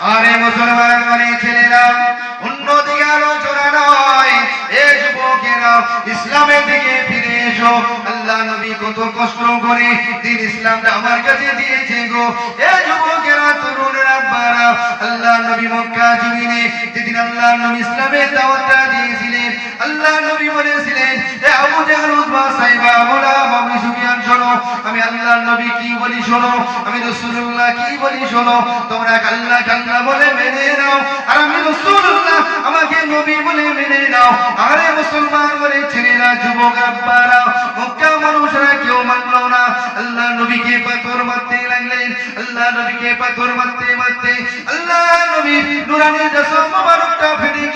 আরে মুসলমান মানে ছেলেরা আলোচনা নয়। এ যুবকেরা, ইসলামের দিকে ফিরে এসো। আল্লাহ নবী কত কষ্ট করে দিন ইসলামটা আমার কাছে দিয়েছে গো। এ যুবকেরা, তরুণেরা বারা আল্লাহ নবী মক্কা জমিনে যেদিন আল্লাহ নবী ইসলামের দাওয়াতটা দিয়েছিলেন আল্লাহ নবী বলেছিলেন, এ আবু জাহল উতবা সাইবা মোলা আবু সুফিয়ান শোনো, আমি আল্লাহ নবী কি বলি শোনো, আমি রাসূলুল্লাহ কি বলি শোনো, তোমরা আল্লাহ আল্লাহ বলে মেনে নাও, আর আমি রাসূলুল্লাহ আমাকে নবী বলে মেনে নাও, আরে মুসলমান বলে ছেলেরা, যুবক আব্বারা, মক্কা মানুষরা কেউ মানলো না, আল্লাহ নবীকে পাথর মারতে লাগলেন, আল্লাহ নবীকে পাথর মারতে মারতে, আল্লাহ নবী নুরানি দশম মোবারকটা ফেটে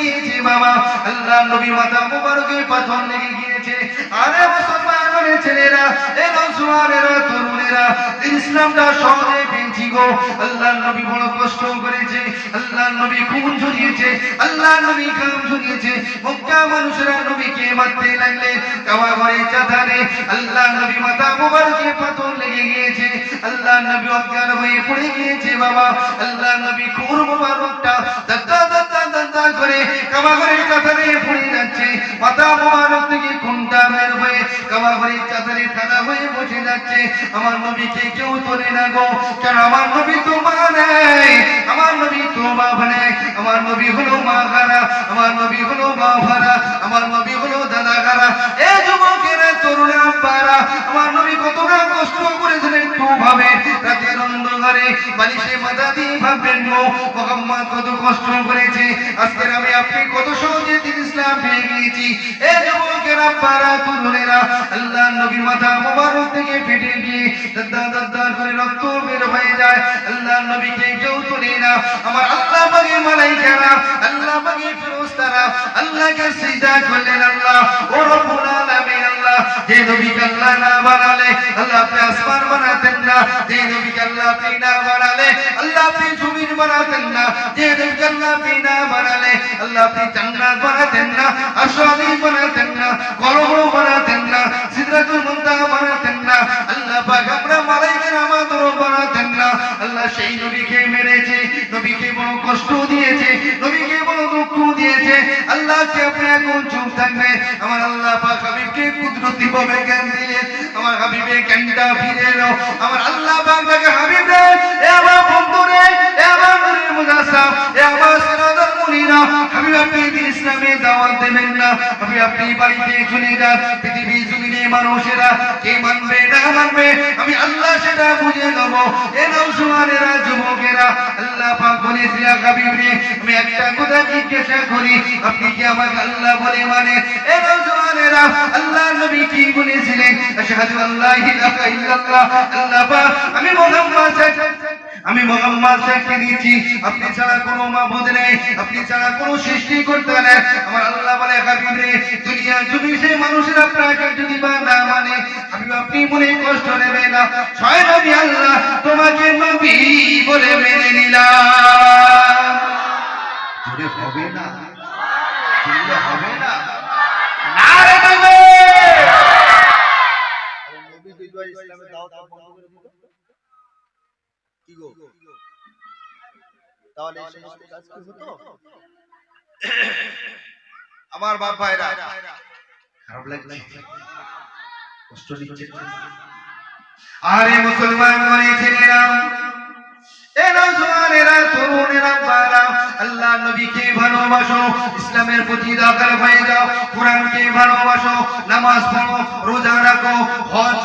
গিয়েছে বাবা। আল্লাহ নবী মাথা মোবারকে পাথর লেগে গিয়েছে। আরে মুসলমান বলে ছেলেরা, এ নজওয়ানেরা তরুণেরা, ইসলামটা সহজে পেয়েছি গো। আল্লাহ নবী বড় কষ্ট করেছে। আল্লাহ নবী খুন ঝরিয়েছে আল্লাহ নবী কাম ঝরিয়েছে মক্কা মানুষরা নবীকে মারতে লাগলেন কাবা ঘরে চাঁদারে আল্লাহ নবী মাথা মোবারকে পাথর লেগে গিয়েছে। আল্লাহ নবী অজ্ঞান হয়ে পড়ে গিয়েছে বাবা। আল্লাহ নবী খুর মোবারকটা আমার না নবী তো মা নেই? আমার নবী তো বাপ নেই। আমার নবী হলো মা খারা আমার নবী হলো মা ভাড়া। আমার নবী হলো দাদা খারা এ যুবকেরা, তরুণা পারা আমার নবী কতটা কষ্ট করেছিলেন ভাবে রাতের অন্ধকারে বালিশে মাথা দিয়ে ভাববেন গো মোহাম্মদ কত কষ্ট করেছে। আজকের আমি আপনি কত সহজে দিন ইসলাম পেয়ে গিয়েছি। এ যুবকেরা পারা তরুণেরা আল্লাহ নবীর মাথা মোবারক থেকে ফেটে গিয়ে দাদা দাদা করে রক্ত বের হয়ে যায়। আল্লাহ নবীকে কেউ তোলে না। আমার আল্লাহ বাগে মালাইকারা, আল্লাহ বাগে ফেরেশতারা আল্লাহকে সিজদা করলেন আল্লাহ। ও রব্বুল আলামিন যে নবীকে আল্লাহ না বানালে আল্লাহ আপনি আসমান বানাতেন না। যে নবীকে আল্লাহ আপনি না বানালে আল্লাহ আপনি জমিন বানাতেন না। যে নবীকে আল্লাহ আপনি না বানালে আল্লাহ আপনি জান্নাত বানাতেন না। আশানি বানাতেন না। কলম বানাতেন না। সিদরাতুল মুনতাহা বানাতেন না। আল্লাহ পাক আমরা মালাইকার আমাদের বানাতেন না। আল্লাহ সেই নবীকে মেরেছে, নবীকে বড় কষ্ট দিয়েছে, নবীকে বড় দুঃখ দিয়েছে। আল্লাহকে আপনি এখন চুপ থাকবে আমার আল্লাহ পাক হাবিবকে জ্ঞান দিলেন আমার হাবিবের জ্ঞানটা ফিরে এলো। আমার আল্লাহ পাক হাবিব রে এ আমার বন্ধু রে, এ আমার নূরের মুজাসসাম, এ আমার সিরাজুল মুনিরা হাবিব, আপনি দিন ইসলামে দাওয়াত দেবেন না। হাবিব, আপনি বাড়িতে চলে যান পৃথিবী জমিনে মানুষেরা কে মানবে, না মানবে, আমি আল্লাহ সেটা বুঝে নেব। এ নৌসুমানেরা যুবকেরা, আল্লাহ পাক বলেছে হাবিব রে, আমি একটা কথা জিজ্ঞাসা করি, আপনি কি আমাকে আল্লাহ বলে মানে? এ নৌসুমানেরা আল্লাহ আমি মুহাম্মদ আমি সাহেবকে দিয়েছি। আপনি ছাড়া কোনো মাবুদ নেই। আপনি ছাড়া কোনো সৃষ্টি করতে নেই আমার আল্লাহ বলে, হাবিব দুনিয়া জুড়ে সে মানুষের আপনাকে যদি বা না মানে হাবিব আপনি মনে কষ্ট নেবে না। ছয় নবী আল্লাহ তোমাকে নবী বলে মেনে নিলাম। হবে না জুড়ে হবে না নারে তাকবীর নবী বিদুয়া আমার বাপ ভাইরা। খারাপ লাগছে। কষ্ট দিচ্ছে। আরে মুসলমান মনে ছেলেরা এ নওজওয়ানেরা তরুণেরা বারা আল্লাহ নবীকে ভালোবাসো, ইসলামের প্রতি দাতার হয়ে যাও, কোরআনকে ভালোবাসো, নামাজ পড়ো, রোজা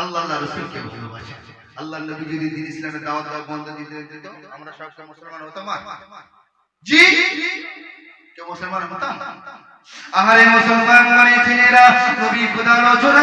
আল্লাহ আল্লাহ রসুলকে ভালোবাসে। আল্লাহ নবী যদি দিন ইসলামের দাওয়াত দেওয়া বন্ধ দিতে দিত আমরা সব মুসলমান হতাম? জি? কে মুসলমান হতাম? আহারে মুসলমান মানে ছেলেরা নবী খোদা রচনা